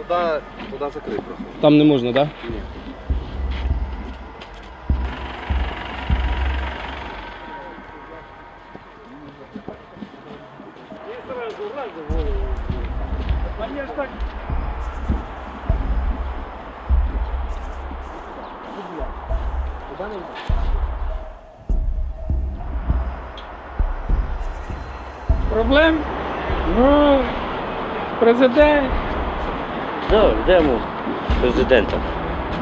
Туда, туда закрыть просто. Там не можна, так? Да? Проблем? Ну, президент. Ну, йдемо президента.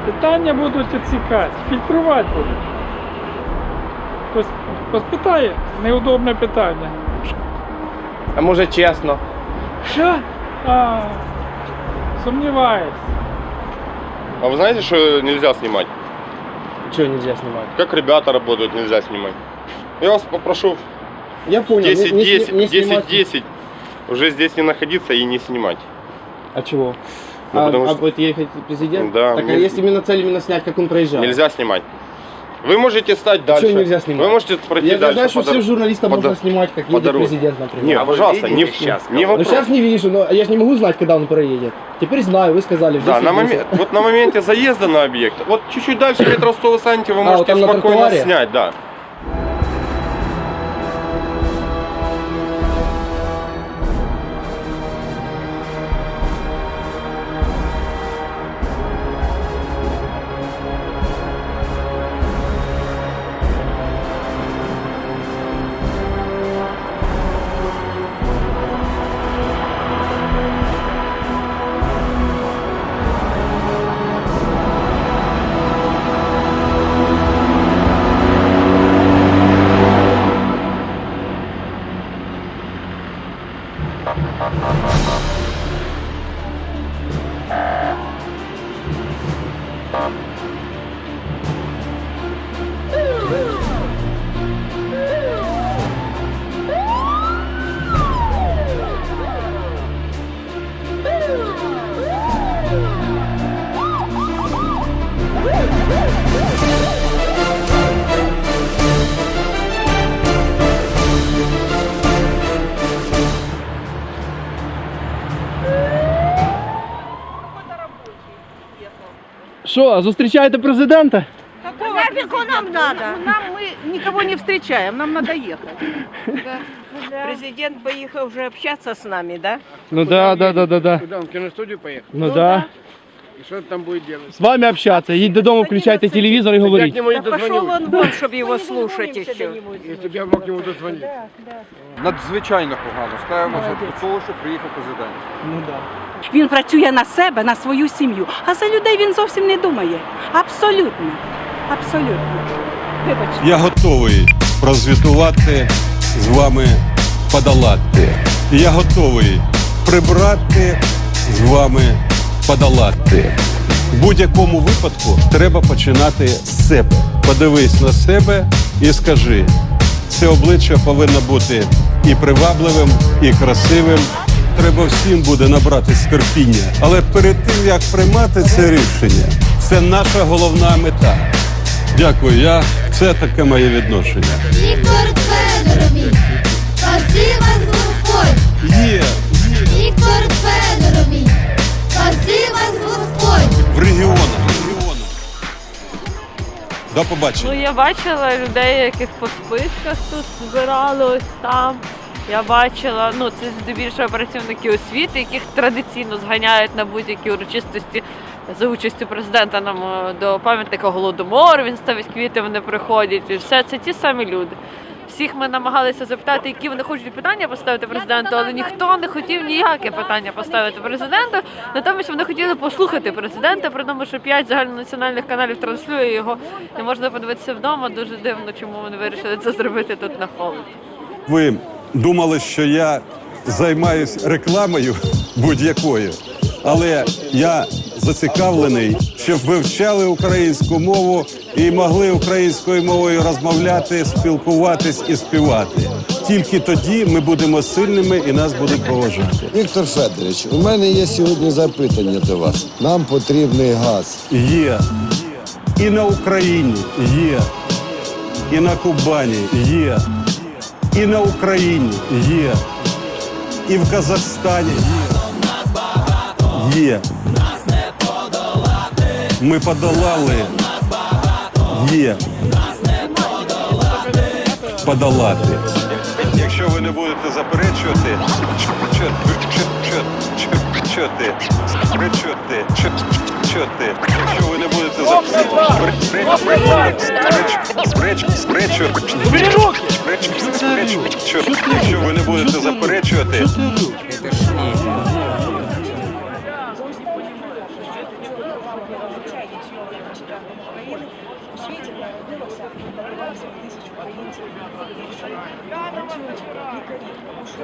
Питання будуть оцікати, фільтрувати будуть. Пос- Поспитає неудобне питання. А може чесно? Що? А, сумніваюсь. А вы знаете, что нельзя снимать? Чого нельзя знімати? Как ребята работают, нельзя снимать. Я вас попрошу Я понял, 10, не, не, 10, не 10, снимать. 10 уже здесь не находиться и не снимать. А чего? Ну, а, потому а что- будет ехать президент? Да, Так а если именно цель именно снять, как он проезжал? Нельзя снимать. Вы можете стать дальше. нельзя снимать? Вы можете пройти Я, я дальше. знаю, что по дор- всех журналистов можно дор- снимать, как едет президент, например. Не, А пожалуйста, не, щас, не Ну вопрос. сейчас не вижу, но я же не могу знать, когда он проедет. Теперь знаю, вы сказали. Да, 10 на момент, вот на моменте заезда на объект, вот чуть-чуть дальше метров 100 вы станете, вы А, можете вот спокойно снять, да. Що, зустрічаєте президента? Какого? он нам надо? Нам мы никого не встречаем, нам надо ехать. Президент поехал уже общаться с нами, да? Ну да, да, да, да, да. Куда он в киностудию поехал? Ну да. И что он там будет делать? З вами общаться. Їдь додому, включайте телевізор і говоріть. нему Да пошел он вон, чтобы его слушать еще. Если бы я мог ему дозвонить. Надзвичайно погано. Ставимося до того, що приїхав президент. Ну да. Він працює на себе, на свою сім'ю, а за людей він зовсім не думає. Абсолютно. Абсолютно. Вибачте. Я готовий прозвітувати з вами подолати. Я готовий прибрати з вами подолати. В будь-якому випадку треба починати з себе. Подивись на себе і скажи, це обличчя повинно бути і привабливим, і красивим. Треба всім буде набрати терпіння. Але перед тим як приймати це рішення, це наша головна мета. Дякую, я це таке моє відношення. Віктор Федорович, спаси вас Господь! Є До побачення. Ну, я бачила людей, яких по списках тут збирали ось там. Я бачила, ну це здебільшого працівники освіти, яких традиційно зганяють на будь-які урочистості за участю президента нам е, до пам'ятника Голодомору. Він ставить квіти, вони приходять. І все це ті самі люди. Всіх ми намагалися запитати, які вони хочуть питання поставити президенту, але ніхто не хотів ніяке питання поставити президенту. Натомість вони хотіли послухати президента, при тому, що п'ять загальнонаціональних каналів транслює його, і можна подивитися вдома. Дуже дивно, чому вони вирішили це зробити тут на холоді. Ви думали, що я займаюсь рекламою будь-якою, але я зацікавлений, щоб вивчали українську мову і могли українською мовою розмовляти, спілкуватись і співати. Тільки тоді ми будемо сильними і нас будуть поважати. Віктор Федорович, у мене є сьогодні запитання до вас. Нам потрібний газ. Є і на Україні є, і на Кубані є, і на Україні є, і в Казахстані є. Є. Ми подолали. Є. Подолати. Якщо ви не будете заперечувати, чоти, заперечувати, чоти. Якщо ви не будете заперечувати, якщо ви не будете заперечувати,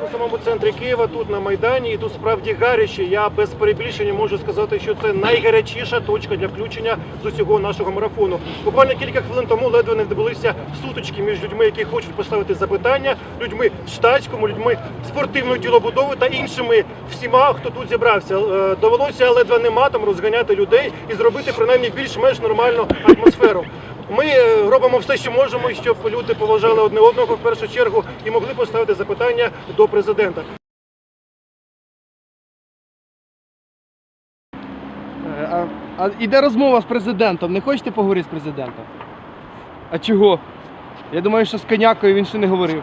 У самому центрі Києва, тут на Майдані, і тут справді гаряче. Я без перебільшення можу сказати, що це найгарячіша точка для включення з усього нашого марафону. Буквально кілька хвилин тому ледве не відбулися сутички між людьми, які хочуть поставити запитання, людьми в штатському, людьми спортивної тілобудови та іншими всіма, хто тут зібрався. Е, Довелося ледве не матом розганяти людей і зробити принаймні більш-менш нормальну атмосферу. Ми е, робимо все, що можемо, щоб люди поважали одне одного в першу чергу і могли поставити запитання до президента. А, а іде розмова з президентом. Не хочете поговорити з президентом? А чого? Я думаю, що з конякою він ще не говорив.